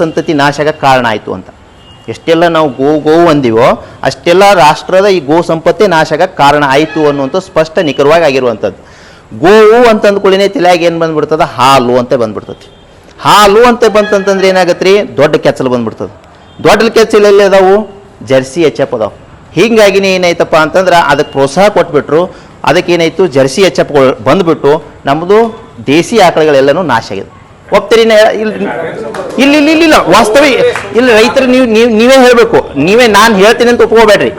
ಸಂತತಿ ನಾಶಕ್ಕೆ ಕಾರಣ ಆಯಿತು ಅಂತ. ಎಷ್ಟೆಲ್ಲ ನಾವು ಗೋ ಗೋವು ಅಂದಿವೋ, ಅಷ್ಟೆಲ್ಲ ರಾಷ್ಟ್ರದ ಈ ಗೋ ಸಂಪತ್ತಿ ನಾಶಕ್ಕೆ ಕಾರಣ ಆಯಿತು ಅನ್ನುವಂಥ ಸ್ಪಷ್ಟ ನಿಖರವಾಗಿ ಆಗಿರುವಂಥದ್ದು. ಗೋವು ಅಂತ ಅಂದ್ಕೊಳ್ಳಿನೇ ತಲೆಯಾಗ ಏನು ಬಂದ್ಬಿಡ್ತದೆ? ಹಾಲು ಅಂತ ಬಂದ್ಬಿಡ್ತತಿ ಹಾಲು ಅಂತ ಬಂತಂತಂದ್ರೆ ಏನಾಗತ್ತೆ ರೀ ದೊಡ್ಡ ಕೆಚ್ಚಲು ಬಂದ್ಬಿಡ್ತದೆ. ದೊಡ್ಡ ಕೆಚ್ಚಲು ಎಲ್ಲಿ ಅದಾವು? ಜರ್ಸಿ ಎಚ್ ಎಫ್ ಅದಾವು. ಹೀಗಾಗಿನೇ ಏನಾಯ್ತಪ್ಪ ಅಂತಂದ್ರೆ ಅದಕ್ಕೆ ಪ್ರೋತ್ಸಾಹ ಕೊಟ್ಬಿಟ್ರು. ಅದಕ್ಕೆ ಏನಾಯ್ತು ಜರ್ಸಿ ಎಚ್ ಬಂದ್ಬಿಟ್ಟು ನಮ್ಮದು ದೇಸಿ ಆಕಳುಗಳೆಲ್ಲನೂ ನಾಶ ಆಗಿದೆ ಒಪ್ತೀರಿ ಇಲ್ಲ ಇಲ್ಲ ಇಲ್ಲಿ ಇಲ್ಲಿ ವಾಸ್ತವ ಇಲ್ಲಿ ರೈತರು ನೀವು ನೀವು ನೀವೇ ಹೇಳಬೇಕು. ನೀವೇ ನಾನು ಹೇಳ್ತೀನಿ ಅಂತ ಒಪ್ಕೋಬೇಡ್ರಿ?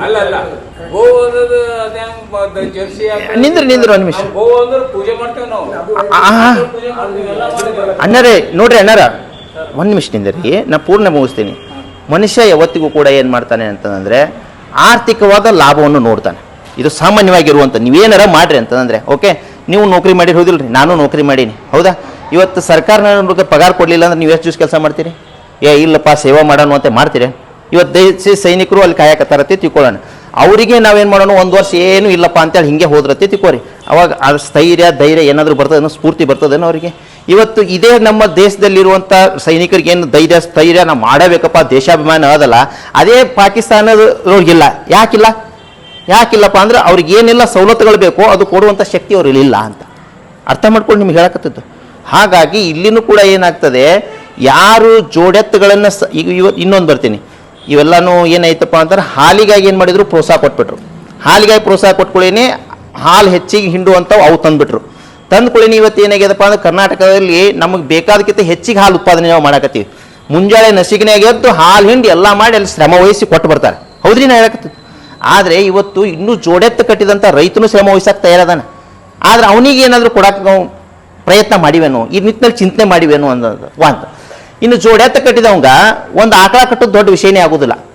ನಿಂದ್ರಿ, ನಿಂದ್ರಿ ಒಂದ್ ನಿಮಿಷ. ಅಣ್ಣರೇ ನೋಡ್ರಿ ಅಣ್ಣರ. ಒಂದು ನಿಮಿಷ ನಿಂದ್ರಿ. ನಾ ಪೂರ್ಣ ಮುಗಿಸ್ತೀನಿ. ಮನುಷ್ಯ ಯಾವತ್ತಿಗೂ ಕೂಡ ಏನು ಮಾಡ್ತಾನೆ ಅಂತಂದ್ರೆ ಆರ್ಥಿಕವಾದ ಲಾಭವನ್ನು ನೋಡ್ತಾನೆ. ಇದು ಸಾಮಾನ್ಯವಾಗಿರುವಂಥ ನೀವೇನಾರ ಮಾಡ್ರಿ ಅಂತಂದ್ರೆ ಓಕೆ? ನೀವು ನೌಕರಿ ಮಾಡಿ ಹೋದಿಲ್ರಿ ನಾನು ನೌಕರಿ ಮಾಡೀನಿ. ಹೌದಾ? ಇವತ್ತು ಸರ್ಕಾರ ನಮಗೆ ಪಗಾರ ಕೊಡಲಿಲ್ಲ ಅಂದ್ರೆ ನೀವು ಎಷ್ಟು ದಿವಸ ಕೆಲಸ ಮಾಡ್ತೀರಿ? ಏ, ಇಲ್ಲಪ್ಪ, ಸೇವಾ ಮಾಡೋಣ ಅಂತ ಮಾಡ್ತೀರಿ? ಇವತ್ತು ದೇಶ ಸೈನಿಕರು ಅಲ್ಲಿ ಕಾಯಕತ್ತಾರತ್ತೆ, ತಿಳ್ಕೊಳ್ಳೋಣ. ಅವರಿಗೆ ನಾವೇನು ಮಾಡೋಣ? ಒಂದು ವರ್ಷ ಏನು ಇಲ್ಲಪ್ಪ ಅಂತೇಳಿ ಹಿಂಗೆ ಹೋದ್ರತಿ ತಿಳ್ಕೊರಿ. ಅವಾಗ ಆ ಸ್ಥೈರ್ಯ, ಧೈರ್ಯ ಏನಾದರೂ ಬರ್ತದೇನೋ ಸ್ಫೂರ್ತಿ ಬರ್ತದೇನೋ ಅವರಿಗೆ. ಇವತ್ತು ಇದೇ ನಮ್ಮ ದೇಶದಲ್ಲಿರುವಂಥ ಸೈನಿಕರಿಗೆ ಏನು ಧೈರ್ಯ, ಸ್ಥೈರ್ಯ ನಾವು ಮಾಡಬೇಕಪ್ಪ, ದೇಶಾಭಿಮಾನ ಅದಲ್ಲ. ಅದೇ ಪಾಕಿಸ್ತಾನದವ್ರಿಗಿಲ್ಲ. ಯಾಕಿಲ್ಲ? ಯಾಕಿಲ್ಲಪ್ಪ ಅಂದ್ರೆ ಅವ್ರಿಗೆ ಏನೆಲ್ಲ ಸವಲತ್ತುಗಳು ಬೇಕೋ, ಅದು ಕೊಡುವಂಥ ಶಕ್ತಿ ಅವ್ರಲ್ಲಿ ಇಲ್ಲ ಅಂತ. ಅರ್ಥ ಮಾಡ್ಕೊಂಡು ನಿಮ್ಗೆ ಹೇಳಕತ್ತಿದ್ದು. ಹಾಗಾಗಿ ಇಲ್ಲಿನೂ ಕೂಡ ಏನಾಗ್ತದೆ, ಯಾರು ಜೋಡೆತ್ತುಗಳನ್ನು ಸ, ಈಗ ಇವ, ಇನ್ನೊಂದು ಬರ್ತೀನಿ. ಇವೆಲ್ಲನೂ ಏನಾಯ್ತಪ್ಪ ಅಂತಂದ್ರೆ ಹಾಲಿಗಾಗಿ ಏನು ಮಾಡಿದ್ರು, ಪ್ರೋತ್ಸಾಹ ಕೊಟ್ಬಿಟ್ರು. ಹಾಲಿಗಾಗಿ ಪ್ರೋತ್ಸಾಹ ಕೊಟ್ಕೊಳ್ಳೇನೆ ಹಾಲು ಹೆಚ್ಚಿಗೆ ಹಿಂಡುವಂಥವು ಅವು ತಂದುಬಿಟ್ರು. ತಂದ್ಕೊಳ್ಳಿ ಇವತ್ತು ಏನಾಗ್ಯದಪ್ಪ ಅಂದ್ರೆ ಕರ್ನಾಟಕದಲ್ಲಿ ನಮಗೆ ಬೇಕಾದಕ್ಕಿಂತ ಹೆಚ್ಚಿಗೆ ಹಾಲು ಉತ್ಪಾದನೆ ನಾವು ಮಾಡಕತ್ತೀವಿ. ಮುಂಜಾನೆ ನಸಿಗಿನಾಗ ಎದ್ದು ಹಾಲು ಹಿಂಡಿ ಎಲ್ಲ ಮಾಡಿ ಅಲ್ಲಿ ಶ್ರಮ ವಹಿಸಿ ಕೊಟ್ಟು ಬರ್ತಾರೆ. ಹೌದ್ರಿ ನಾ ಹೇಳಕತ್ತೀನಿ ಆದರೆ ಇವತ್ತು ಇನ್ನೂ ಜೋಡೆತ್ತು ಕಟ್ಟಿದಂಥ ರೈತನು ಶ್ರಮ ವಹಿಸಕ್ಕೆ ತಯಾರದಾನ. ಆದ್ರೆ ಅವನಿಗೆ ಏನಾದರೂ ನಾವು ಪ್ರಯತ್ನ ಮಾಡಿವೇನು, ಈ ನಿಟ್ಟಿನಲ್ಲಿ ಚಿಂತನೆ ಮಾಡಿವೇನು ಅನ್ನೋದು ಒಂದು ಇನ್ನು ಜೋಡೆತ್ತ ಕಟ್ಟಿದವಂಗ ಒಂದು ಆಕಳ ಕಟ್ಟೋದು ದೊಡ್ಡ ವಿಷಯನೇ ಆಗೋದಿಲ್ಲ.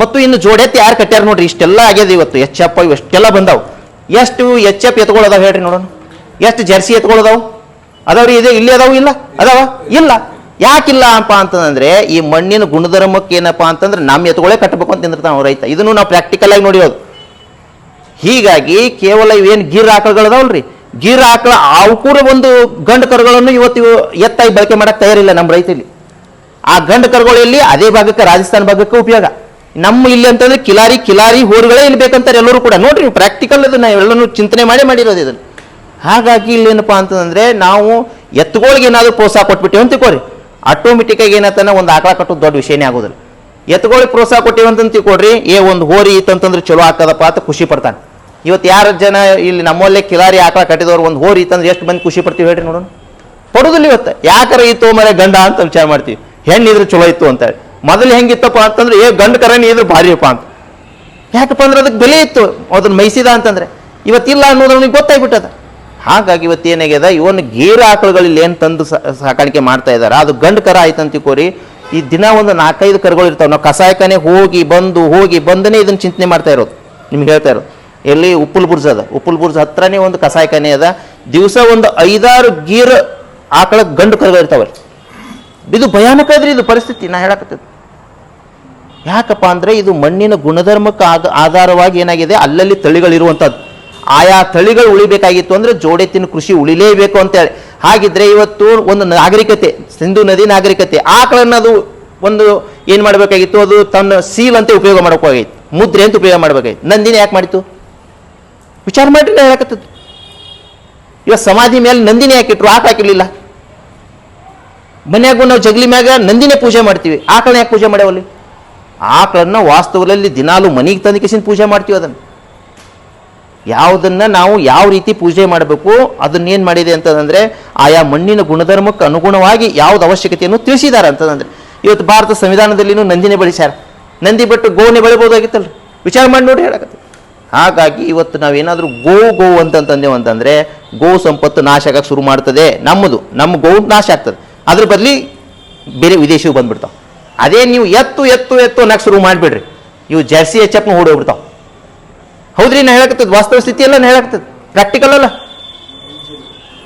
ಮತ್ತು ಇನ್ನು ಜೋಡೆತ್ತ ಯಾರು ಕಟ್ಟ್ಯಾರ ನೋಡ್ರಿ, ಇಷ್ಟೆಲ್ಲ ಆಗ್ಯದ ಇವತ್ತು. ಎಚ್ ಎಫ್ ಇಷ್ಟೆಲ್ಲ ಬಂದಾವು. ಎಷ್ಟು ಎಚ್ ಎಪ್ ಎತ್ಕೊಳ್ಳೋದಾವ ಹೇಳ್ರಿ ನೋಡೋಣ. ಎಷ್ಟು ಜರ್ಸಿ ಎತ್ಕೊಳ್ಳೋದಾವು ಅದಾವ್ರಿ, ಇದೆ ಇಲ್ಲಿ ಅದಾವು, ಇಲ್ಲ? ಅದಾವ? ಇಲ್ಲ. ಯಾಕಿಲ್ಲ ಅಪ್ಪ ಅಂತಂದ್ರೆ, ಈ ಮಣ್ಣಿನ ಗುಣಧರ್ಮಕ್ಕೆ ಏನಪ್ಪ ಅಂತಂದ್ರೆ, ನಮ್ಮ ಎತ್ಕೊಳ್ಳೆ ಕಟ್ಟಬೇಕು ಅಂತ ನಿಂದಿರ್ತಾವ ರೈತ. ಇದನ್ನು ನಾವು ಪ್ರಾಕ್ಟಿಕಲ್ ಆಗಿ ನೋಡಿರೋದು ಹೀಗಾಗಿ ಕೇವಲ ಇವೇನು ಗೀರ್ ಆಕಳುಗಳದಾವಲ್ರಿ? ಗೀರ್ ಆಕಳ ಅವು ಕೂಡ ಒಂದು ಗಂಡು ಕರುಗಳನ್ನು ಇವತ್ತು ಇವು ಎತ್ತಾಗಿ ಬಳಕೆ ಮಾಡಕ್ಕೆ ತಯಾರಿಲ್ಲ ನಮ್ಮ ರೈತಲ್ಲಿ ಆ ಗಂಡು ಕರುಗಳಲ್ಲಿ ಅದೇ ಭಾಗಕ್ಕೆ ರಾಜಸ್ಥಾನ ಭಾಗಕ್ಕೆ ಉಪಯೋಗ. ನಮ್ಮ ಇಲ್ಲಿ ಅಂತಂದ್ರೆ ಕಿಲಾರಿ ಕಿಲಾರಿ ಹೋರುಗಳೇ ಇಲ್ಲಿ ಬೇಕಂತಾರೆ ಎಲ್ಲರೂ ಕೂಡ. ನೋಡ್ರಿ ಪ್ರಾಕ್ಟಿಕಲ್ ಅದನ್ನ ಎಲ್ಲನೂ ಚಿಂತನೆ ಮಾಡಿ ಮಾಡಿರೋದು ಇದನ್ನು. ಹಾಗಾಗಿ ಇಲ್ಲಿ ಏನಪ್ಪ ಅಂತಂದ್ರೆ ನಾವು ಎತ್ತುಗಳಿಗೆ ಏನಾದರೂ ಪ್ರೋತ್ಸಾಹ ಕೊಟ್ಬಿಟ್ಟಿವಿ ಅಂತ ಆಟೋಮೆಟಿಕ್ ಆಗಿ ಏನಂತಾನೆ ಒಂದು ಆಕಳ ಕಟ್ಟೋದು ದೊಡ್ಡ ವಿಷಯನೇ ಆಗೋದಿಲ್ಲ. ಎತ್ತುಗಳಿಗೆ ಪ್ರೋತ್ಸಾಹ ಕೊಟ್ಟಿವಂತ ತಿಳ್ಕೊಡ್ರಿ ಏ, ಒಂದು ಹೋರಿ ಇತ್ತಂತಂದ್ರೆ ಚಲೋ ಆಗ್ತದಪ್ಪ ಅಂತ ಖುಷಿ ಪಡ್ತಾನೆ. ಇವತ್ತು ಯಾರು ಜನ ಇಲ್ಲಿ ನಮ್ಮಲ್ಲೇ ಕಿಲಾರಿ ಆಕಳ ಕಟ್ಟಿದವ್ರು ಒಂದು ಹೋರಿ ಇತ್ತಂದ್ರೆ ಎಷ್ಟು ಮಂದಿ ಖುಷಿ ಪಡ್ತೀವಿ ಹೇಳ್ರಿ ನೋಡೋಣ? ಪಡೋದಿಲ್ಲ ಇವತ್ತು. ಯಾಕರ ಇತ್ತು ಮರೆ ಗಂಡ ಅಂತ ವಿಚಾರ ಮಾಡ್ತೀವಿ. ಹೆಣ್ಣಿದ್ರೆ ಚಲೋ ಇತ್ತು ಅಂತ ಹೇಳಿ. ಮೊದಲು ಹೆಂಗಿತ್ತಪ್ಪ ಅಂತಂದ್ರೆ, ಏ, ಗಂಡ ಕರಣಿ ಇದ್ರೆ ಭಾರಿಯಪ್ಪ ಅಂತ. ಯಾಕಪ್ಪ ಅಂದ್ರೆ ಅದಕ್ಕೆ ಬೆಲೆ ಇತ್ತು. ಅದನ್ನ ಮೈಸಿದ ಅಂತಂದ್ರೆ. ಇವತ್ತಿಲ್ಲ ಅನ್ನೋದು ಅವನಿಗೆ ಗೊತ್ತಾಗ್ಬಿಟ್ಟದ. ಹಾಗಾಗಿ ಇವತ್ತು ಏನಾಗ್ಯದ, ಇವನ್ ಗೇರು ಆಕಳುಗಳಲ್ಲಿ ಏನು ತಂದು ಸಾಕಾಣಿಕೆ ಮಾಡ್ತಾ ಇದ್ದಾರೆ ಅದು ಗಂಡು ಕರ ಆಯ್ತಂತ ತಿಳ್ಕೊರಿ ಈ ದಿನ ಒಂದು ನಾಲ್ಕೈದು ಕರುಗಳು ಇರ್ತಾವೆ. ನಾವು ಕಸಾಯಕನೇ ಹೋಗಿ ಬಂದು, ಹೋಗಿ ಬಂದನೇ ಇದನ್ನ ಚಿಂತನೆ ಮಾಡ್ತಾ ಇರೋದು. ನಿಮ್ಗೆ ಹೇಳ್ತಾ ಇರೋದು. ಎಲ್ಲಿ ಉಪ್ಪುಲ್ ಬುರ್ಜ್ ಅದ. ಉಪ್ಪುಲ್ ಬುರ್ಜ್ ಹತ್ರನೇ ಒಂದು ಕಸಾಯಖಾನೆ ಅದ. ದಿವಸ ಒಂದು ಐದಾರು ಗೀರ್ ಆಕಳ ಗಂಡು ಕರುಗಳು ಇರ್ತಾವೆ ಇದು ಭಯಾನಕ ಇದ್ರಿ ಇದು ಪರಿಸ್ಥಿತಿ, ನಾ ಹೇಳಕತ್ತಿದ್ದು ಯಾಕಪ್ಪ ಅಂದ್ರೆ ಇದು ಮಣ್ಣಿನ ಗುಣಧರ್ಮಕ್ಕೆ ಆದ ಆಧಾರವಾಗಿ ಏನಾಗಿದೆ? ಅಲ್ಲಲ್ಲಿ ತಳಿಗಳಿರುವಂಥದ್ದು ಆಯಾ ತಳಿಗಳು ಉಳಿಬೇಕಾಗಿತ್ತು ಅಂದ್ರೆ ಜೋಡೆತ್ತಿನ ಕೃಷಿ ಉಳಿಲೇಬೇಕು ಅಂತೇಳಿ ಹಾಗಿದ್ರೆ ಇವತ್ತು ಒಂದು ನಾಗರಿಕತೆ, ಸಿಂಧು ನದಿ ನಾಗರಿಕತೆ ಆಕಳನ್ನ ಅದು ಒಂದು ಏನು ಮಾಡಬೇಕಾಗಿತ್ತು? ಅದು ತನ್ನ ಸೀಲ್ ಅಂತ ಉಪಯೋಗ ಮಾಡಬೇಕಾಗಿತ್ತು ಮುದ್ರೆ ಅಂತ ಉಪಯೋಗ ಮಾಡಬೇಕಾಗಿತ್ತು ನಂದಿನಿ ಯಾಕೆ ಮಾಡಿತ್ತು? ವಿಚಾರ ಮಾಡಿರಿ ಹೇಳಕತ್ತದ್ದು. ಇವಾಗ ಸಮಾಧಿ ಮೇಲೆ ನಂದಿನಿ ಹಾಕಿಟ್ರು ಆಕ ಹಾಕಿರ್ಲಿಲ್ಲ. ಮನ್ಯಾಗೂ ನಾವು ಜಗಲಿ ಮ್ಯಾಗ ನಂದಿನೇ ಪೂಜೆ ಮಾಡ್ತೀವಿ ಆಕಳನ್ನ ಯಾಕೆ ಪೂಜೆ ಮಾಡ್ಯಾವಲ್ಲಿ? ಆಕಳನ್ನ ವಾಸ್ತವದಲ್ಲಿ ದಿನಾಲು ಮನೆಗೆ ತಂದು ಕಿಸಿನ ಪೂಜೆ ಮಾಡ್ತೀವಿ ಅದನ್ನು. ಯಾವುದನ್ನು ನಾವು ಯಾವ ರೀತಿ ಪೂಜೆ ಮಾಡಬೇಕು, ಅದನ್ನೇನು ಮಾಡಿದೆ ಅಂತಂದರೆ ಆಯಾ ಮಣ್ಣಿನ ಗುಣಧರ್ಮಕ್ಕೆ ಅನುಗುಣವಾಗಿ ಯಾವ್ದು ಅವಶ್ಯಕತೆಯನ್ನು ತಿಳಿಸಿದ್ದಾರೆ ಅಂತಂದ್ರೆ. ಇವತ್ತು ಭಾರತ ಸಂವಿಧಾನದಲ್ಲಿನೂ ನಂದಿನೇ ಬೆಳೆಸ್ಯಾರ. ನಂದಿ ಬಿಟ್ಟು ಗೋನೆ ಬೆಳಿಬೋದಾಗಿತ್ತಲ್ರಿ. ವಿಚಾರ ಮಾಡಿ ನೋಡಿ ಹೇಳಕತ್ತೆ ಹಾಗಾಗಿ ಇವತ್ತು ನಾವೇನಾದರೂ ಗೋ ಗೋ ಅಂತಂತಂದೇವು ಅಂತಂದರೆ ಗೋ ಸಂಪತ್ತು ನಾಶ ಆಗಕ್ಕೆ ಶುರು ಮಾಡ್ತದೆ ನಮ್ಮದು, ನಮ್ಮ ಗೋ ನಾಶ ಆಗ್ತದೆ. ಅದ್ರ ಬದಲಿ ಬೇರೆ ವಿದೇಶಿ ಬಂದ್ಬಿಡ್ತಾವೆ. ಅದೇ ನೀವು ಎತ್ತು ಎತ್ತು ಎತ್ತು ಅನ್ನಕ್ಕೆ ಶುರು ಮಾಡಿಬಿಡ್ರಿ. ಇವು ಜರ್ಸಿ ಎಚ್ಚಪ್ನ ಓಡೋಗ್ಬಿಡ್ತಾವೆ. ಹೌದ್ರಿ ನಾ ಹೇಳಕತ್ತದ? ವಾಸ್ತವ ಸ್ಥಿತಿ ಎಲ್ಲ ನಾ ಹೇಳಕತ್ತದ? ಪ್ರಾಕ್ಟಿಕಲ್ ಅಲ್ಲ.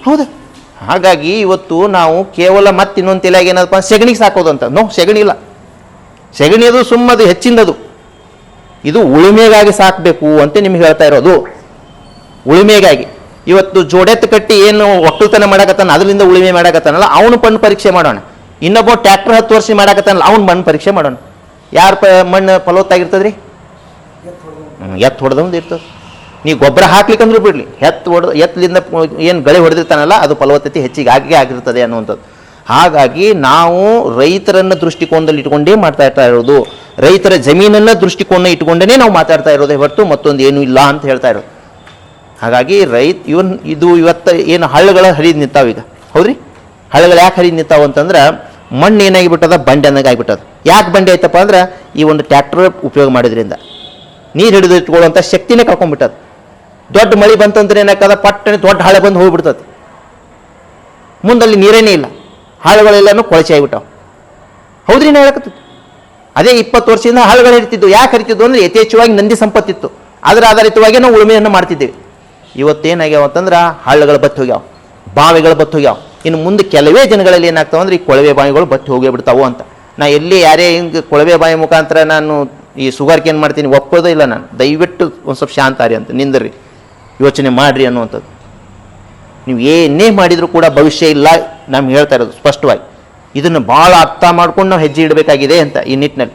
ಹೌದು. ಹಾಗಾಗಿ ಇವತ್ತು ನಾವು ಕೇವಲ ಮತ್ತೆ ಇನ್ನೊಂದು ತಲೆಯಾಗ ಏನಪ್ಪ ಸೆಗಣಿಗೆ ಸಾಕೋದು ಅಂತ. ನೋ, ಸೆಗಣಿ ಇಲ್ಲ. ಸೆಗಣಿಯದು ಸುಮ್ಮದು, ಹೆಚ್ಚಿಂದದು. ಇದು ಉಳುಮೆಗಾಗಿ ಸಾಕಬೇಕು ಅಂತ ನಿಮ್ಗೆ ಹೇಳ್ತಾ ಇರೋದು. ಉಳುಮೆಗಾಗಿ. ಇವತ್ತು ಜೋಡೆತ್ತು ಕಟ್ಟಿ ಏನು ಒಕ್ಕಲ್ತನ ಮಾಡಾಕತ್ತಾನ, ಅದರಿಂದ ಉಳುಮೆ ಮಾಡಕತ್ತಾನಲ್ಲ, ಅವನು ಮಣ್ಣು ಪರೀಕ್ಷೆ ಮಾಡೋಣ. ಇನ್ನೊಬ್ಬ ಟ್ರ್ಯಾಕ್ಟರ್ ಹತ್ತು ವರ್ಷ ಮಾಡಾಕತ್ತಾನಲ್ಲ, ಅವ್ನು ಮಣ್ಣು ಪರೀಕ್ಷೆ ಮಾಡೋಣ. ಯಾರು ಪ ಮಣ್ಣು ಫಲವತ್ತಾಗಿರ್ತದ್ರಿ? ಎತ್ತು ಹೊಡೆದೊಂದು ಇರ್ತದೆ. ನೀವು ಗೊಬ್ಬರ ಹಾಕ್ಲಿಕ್ಕಂದ್ರೂ ಬಿಡಲಿ. ಎತ್ತು ಹೊಡೆದು ಎತ್ತಲಿಂದ ಏನು ಗಳೆ ಹೊಡೆದಿರ್ತಾನಲ್ಲ, ಅದು ಫಲವತ್ತತೆ ಹೆಚ್ಚಿಗೆ ಆಗಿ ಆಗಿರ್ತದೆ ಅನ್ನುವಂಥದ್ದು. ಹಾಗಾಗಿ ನಾವು ರೈತರನ್ನ ದೃಷ್ಟಿಕೋನದಲ್ಲಿ ಇಟ್ಕೊಂಡೇ ಮಾಡ್ತಾ ಇರ್ತಾ ಇರೋದು. ರೈತರ ಜಮೀನನ್ನ ದೃಷ್ಟಿಕೋನ ಇಟ್ಕೊಂಡೇ ನಾವು ಮಾತಾಡ್ತಾ ಇರೋದೇ ಹೊರತು ಮತ್ತೊಂದು ಏನೂ ಇಲ್ಲ ಅಂತ ಹೇಳ್ತಾ ಇರೋದು. ಹಾಗಾಗಿ ರೈತ, ಇವನ್ ಇದು ಇವತ್ತು ಏನು ಹಳ್ಳಗಳ ಹರಿದು ನಿಂತಾವ ಈಗ. ಹೌದ್ರಿ? ಹಳ್ಳಗಳು ಯಾಕೆ ಹರಿದು ನಿಂತಾವ ಅಂತಂದ್ರೆ ಮಣ್ಣು ಏನಾಗಿಬಿಟ್ಟದ? ಆಗಿಬಿಟ್ಟದ. ಯಾಕೆ ಬಂಡೆ ಆಯ್ತಪ್ಪ ಅಂದ್ರೆ ಈ ಒಂದು ಟ್ರ್ಯಾಕ್ಟರ್ ಉಪಯೋಗ ಮಾಡೋದ್ರಿಂದ. ನೀರು ಹಿಡಿದು ಇಟ್ಕೊಳ್ಳುವಂಥ ಶಕ್ತಿನೇ ಕಳ್ಕೊಂಡ್ಬಿಟ್ಟದ. ದೊಡ್ಡ ಮಳೆ ಬಂತಂದ್ರೆ ಏನಾಗ್ತದ? ಪಟ್ಟನೆ ದೊಡ್ಡ ಹಳೆ ಬಂದು ಹೋಗ್ಬಿಡ್ತದೆ. ಮುಂದಲ್ಲಿ ನೀರೇನೇ ಇಲ್ಲ. ಹಾಳುಗಳೆಲ್ಲನೂ ಕೊಳಚೆ ಆಗಿಬಿಟ್ಟವು. ಹೌದ್ರಿ ನಾ ಹೇಳಕತ್ತಿದ್ದು? ಅದೇ ಇಪ್ಪತ್ತು ವರ್ಷದಿಂದ ಹಾಳುಗಳು ಇರ್ತಿದ್ವು. ಯಾಕೆ ಹರಿತಿದ್ದು ಅಂದ್ರೆ ಯಥೇಚ್ಛವಾಗಿ ನಂದಿ ಸಂಪತ್ತಿತ್ತು. ಅದರ ಆಧಾರಿತವಾಗಿ ನಾವು ಉಳುಮೆಯನ್ನು ಮಾಡ್ತಿದ್ದೇವೆ. ಇವತ್ತೇನಾಗ್ಯಾವ ಅಂತಂದ್ರೆ ಹಳ್ಳಗಳು ಬತ್ತಿ ಹೋಗ್ಯಾವ. ಬಾವಿಗಳು ಬತ್ತಿ ಹೋಗ್ಯಾವ. ಇನ್ನು ಮುಂದೆ ಕೆಲವೇ ದಿನಗಳಲ್ಲಿ ಏನಾಗ್ತಾವೆ ಅಂದ್ರೆ ಈ ಕೊಳವೆ ಬಾವಿಗಳು ಬತ್ತಿ ಹೋಗೇ ಬಿಡ್ತಾವು ಅಂತ. ನಾ ಎಲ್ಲಿ ಯಾರೇ ಹಿಂಗೆ ಕೊಳವೆ ಬಾವಿ ಮುಖಾಂತರ ನಾನು ಈ ಸುಗಾರ್ಕೆ ಏನು ಮಾಡ್ತೀನಿ ಒಪ್ಪೋದೇ ಇಲ್ಲ ನಾನು. ದಯವಿಟ್ಟು ಒಂದು ಸ್ವಲ್ಪ ಶಾಂತಾರಿ ಅಂತ. ನಿಂದ್ರಿ. ಯೋಚನೆ ಮಾಡಿರಿ ಅನ್ನುವಂಥದ್ದು. ನೀವು ಏನೇ ಮಾಡಿದರೂ ಕೂಡ ಭವಿಷ್ಯ ಇಲ್ಲ ನಮ್ಗೆ ಹೇಳ್ತಾ ಇರೋದು ಸ್ಪಷ್ಟವಾಗಿ. ಇದನ್ನು ಭಾಳ ಅರ್ಥ ಮಾಡ್ಕೊಂಡು ನಾವು ಹೆಜ್ಜೆ ಇಡಬೇಕಾಗಿದೆ ಅಂತ ಈ ನಿಟ್ಟಿನಲ್ಲಿ.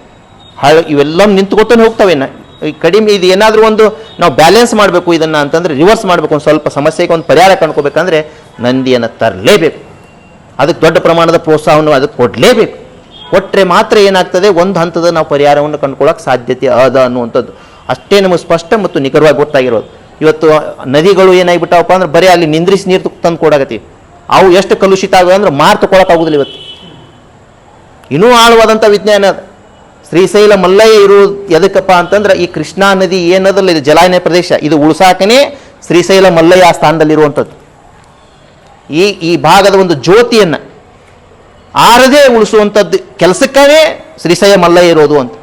ಹಳ ಇವೆಲ್ಲ ನಿಂತ್ಕೊತಾನೆ ಹೋಗ್ತವೆ ಇನ್ನ ಈ ಕಡಿಮೆ ಇದು ಏನಾದರೂ ಒಂದು ನಾವು ಬ್ಯಾಲೆನ್ಸ್ ಮಾಡಬೇಕು ಇದನ್ನು ಅಂತಂದರೆ ರಿವರ್ಸ್ ಮಾಡಬೇಕು, ಒಂದು ಸ್ವಲ್ಪ ಸಮಸ್ಯೆಗೆ ಒಂದು ಪರಿಹಾರ ಕಂಡ್ಕೋಬೇಕಂದ್ರೆ ನಂದಿಯನ್ನು ತರಲೇಬೇಕು. ಅದಕ್ಕೆ ದೊಡ್ಡ ಪ್ರಮಾಣದ ಪ್ರೋತ್ಸಾಹವನ್ನು ಅದಕ್ಕೆ ಕೊಡಲೇಬೇಕು. ಕೊಟ್ಟರೆ ಮಾತ್ರ ಏನಾಗ್ತದೆ, ಒಂದು ಹಂತದ ನಾವು ಪರಿಹಾರವನ್ನು ಕಂಡುಕೊಳ್ಳೋಕೆ ಸಾಧ್ಯತೆ ಅದ ಅನ್ನುವಂಥದ್ದು. ಅಷ್ಟೇ ನಮಗೆ ಸ್ಪಷ್ಟ ಮತ್ತು ನಿಖರವಾಗಿ ಗೊತ್ತಾಗಿರೋದು. ಇವತ್ತು ನದಿಗಳು ಏನಾಗ್ಬಿಟ್ಟಾವಪ್ಪ ಅಂದ್ರೆ ಬರೀ ಅಲ್ಲಿ ನಿಂದ್ರಿಸಿ ನೀರು ತಂದು ಕೊಡಾಕತ್ತೀವಿ ಅವು ಎಷ್ಟು ಕಲುಷಿತ ಆಗಿವೆ ಅಂದ್ರೆ ಮಾರು ತಗೊಳಕ್ಕಾಗೋದಿಲ್ಲ ಇವತ್ತು. ಇನ್ನೂ ಆಳವಾದಂಥ ವಿಜ್ಞಾನ ಶ್ರೀಶೈಲ ಮಲ್ಲಯ್ಯ ಇರುವುದು ಎದಕ್ಕಪ್ಪ ಅಂತಂದ್ರೆ ಈ ಕೃಷ್ಣಾ ನದಿ ಏನದಲ್ಲ, ಇದು ಜಲಾನಯ ಪ್ರದೇಶ, ಇದು ಉಳ್ಸಾಕನೇ ಶ್ರೀಶೈಲ ಮಲ್ಲಯ್ಯ ಆ ಸ್ಥಾನದಲ್ಲಿರುವಂಥದ್ದು. ಈ ಈ ಭಾಗದ ಒಂದು ಜ್ಯೋತಿಯನ್ನು ಆರದೇ ಉಳಿಸುವಂಥದ್ದು ಕೆಲಸಕ್ಕೇ ಶ್ರೀಶೈಲ ಮಲ್ಲಯ್ಯ ಇರೋದು ಅಂತ.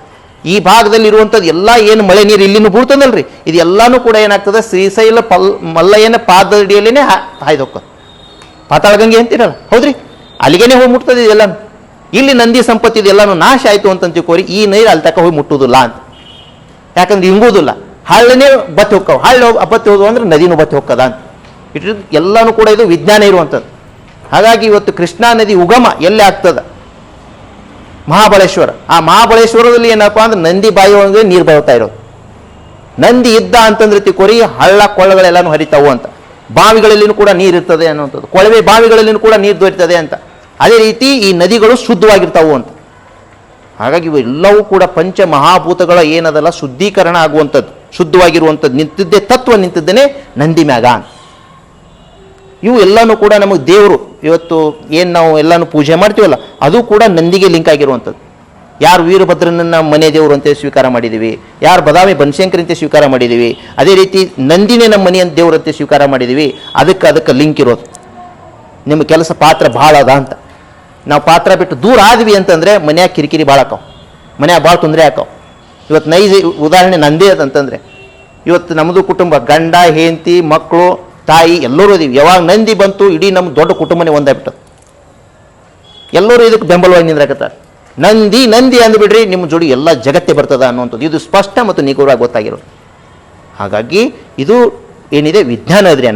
ಈ ಭಾಗದಲ್ಲಿ ಇರುವಂಥದ್ದು ಎಲ್ಲ ಏನು ಮಳೆ ನೀರು ಇಲ್ಲಿನೂ ಬೀಳ್ತದಲ್ರಿ? ಇದು ಎಲ್ಲಾನು ಕೂಡ ಏನಾಗ್ತದೆ? ಶ್ರೀಶೈಲ ಪಲ್ ಮಲ್ಲಯ್ಯನ ಪಾದಡಿಯಲ್ಲೇ ಹಾಯ್ದು ಹೋಗ್ತದೆ ಪಾತಾಳಗಂಗೆ ಅಂತೀರಲ್ಲ? ಹೌದ್ರಿ? ಅಲ್ಲಿಗೇನೆ ಹೋಗಿ ಮುಟ್ತದೆ ಇದೆಲ್ಲ ಇಲ್ಲಿ ನಂದಿ ಸಂಪತ್ತಿ ಇದೆಲ್ಲಾನು ನಾಶ ಆಯಿತು ಅಂತ ತಿಳ್ಕೋರಿ ಈ ನೀರು ಅಲ್ಲಿ ತಕ ಹೋಗಿ ಮುಟ್ಟುವುದಿಲ್ಲ ಅಂತ. ಯಾಕಂದ್ರೆ ಹಿಂಗುವುದಿಲ್ಲ ಹಳ್ಳನೇ ಬತ್ತಿ ಹೋಗ್ತಾವ ಹಳ್ಳ ಬತ್ತಿ ಹೋದವು ಅಂದ್ರೆ ನದಿನೂ ಬತ್ತಿ ಹೋಗ್ತದ ಅಂತ. ಇಟ್ಟು ಎಲ್ಲಾನು ಕೂಡ ಇದು ವಿಜ್ಞಾನ ಇರುವಂಥದ್ದು. ಹಾಗಾಗಿ ಇವತ್ತು ಕೃಷ್ಣಾ ನದಿ ಉಗಮ ಎಲ್ಲಿ ಆಗ್ತದ? ಮಹಾಬಳೇಶ್ವರ. ಆ ಮಹಾಬಳೇಶ್ವರದಲ್ಲಿ ಏನಪ್ಪಾ ಅಂದ್ರೆ ನಂದಿ ಬಾಯಿ ಒಳಗೆ ನೀರು ಬರುತ್ತಾ ಇರೋದು. ನಂದಿ ಇದ್ದ ಅಂತಂದ್ರೆ ತಿಕೋರಿ ಹಳ್ಳ ಕೊಳ್ಳಗಳೆಲ್ಲಾನು ಹರಿತಾವು ಅಂತ. ಬಾವಿಗಳಲ್ಲಿನೂ ಕೂಡ ನೀರು ಇರ್ತದೆ ಅನ್ನುವಂಥದ್ದು. ಕೊಳವೆ ಬಾವಿಗಳಲ್ಲಿನೂ ಕೂಡ ನೀರು ದೊರೀತದೆ ಅಂತ. ಅದೇ ರೀತಿ ಈ ನದಿಗಳು ಶುದ್ಧವಾಗಿರ್ತಾವು ಅಂತ. ಹಾಗಾಗಿ ಇವೆಲ್ಲವೂ ಕೂಡ ಪಂಚ ಮಹಾಭೂತಗಳ ಏನದಲ್ಲ, ಶುದ್ಧೀಕರಣ ಆಗುವಂಥದ್ದು. ಶುದ್ಧವಾಗಿರುವಂಥದ್ದು. ನಿಂತಿದ್ದೇ ತತ್ವ, ನಿಂತಿದ್ದೇನೆ ನಂದಿ ಮ್ಯಾಗ ಇವು ಎಲ್ಲನೂ ಕೂಡ ನಮಗೆ ದೇವರು ಇವತ್ತು ಏನು ನಾವು ಎಲ್ಲನೂ ಪೂಜೆ ಮಾಡ್ತೀವಲ್ಲ ಅದು ಕೂಡ ನಂದಿಗೆ ಲಿಂಕ್ ಆಗಿರುವಂಥದ್ದು. ಯಾರು ವೀರಭದ್ರನನ್ನ ಮನೆ ದೇವರು ಅಂತ ಸ್ವೀಕಾರ ಮಾಡಿದ್ದೀವಿ ಯಾರು ಬದಾಮಿ ಬನಶಂಕರಿ ಅಂತ ಸ್ವೀಕಾರ ಮಾಡಿದ್ದೀವಿ ಅದೇ ರೀತಿ ನಂದಿನೇ ನಮ್ಮ ಮನೆಯ ದೇವರಂತೆ ಸ್ವೀಕಾರ ಮಾಡಿದ್ದೀವಿ ಅದಕ್ಕೆ ಅದಕ್ಕೆ ಲಿಂಕ್ ಇರೋದು. ನಿಮ್ಮ ಕೆಲಸ ಪಾತ್ರ ಭಾಳ ಅದ ಅಂತ. ನಾವು ಪಾತ್ರ ಬಿಟ್ಟು ದೂರ ಆದ್ವಿ ಅಂತಂದರೆ ಮನ್ಯಾಗ ಕಿರಿಕಿರಿ ಭಾಳ ಆಕಾವ್ ಮನ್ಯಾಗ ಭಾಳ ತೊಂದರೆ ಆಕಾವ್ ಇವತ್ತು ನೈಜ ಉದಾಹರಣೆ ನಂದೇ ಅಂತಂದರೆ, ಇವತ್ತು ನಮ್ಮದು ಕುಟುಂಬ ಗಂಡ, ಹೆಂಡತಿ ಮಕ್ಕಳು ತಾಯಿ ಎಲ್ಲರೂ ಇದೀವಿ. ಯಾವಾಗ ನಂದಿ ಬಂತು, ಇಡೀ ನಮ್ಮ ದೊಡ್ಡ ಕುಟುಂಬನೇ ಒಂದಾಗ್ಬಿಟ್ಟು ಎಲ್ಲರೂ ಇದಕ್ಕೆ ಬೆಂಬಲವಾಗಿ ನಿಂದ್ರಾಕತ್ತಾರೆ. ನಂದಿ ನಂದಿ ಅಂದ್ಬಿಡ್ರಿ, ನಿಮ್ಮ ಜೋಡಿ ಎಲ್ಲ ಜಗತ್ತೇ ಬರ್ತದ ಅನ್ನುವಂಥದ್ದು. ಇದು ಸ್ಪಷ್ಟ ಮತ್ತು ನಿಖರವಾಗಿ ಗೊತ್ತಾಗಿರೋದು. ಹಾಗಾಗಿ ಇದು ಏನಿದೆ? ವಿಜ್ಞಾನ ಅದ್ರಿ ಅಣ್ಣ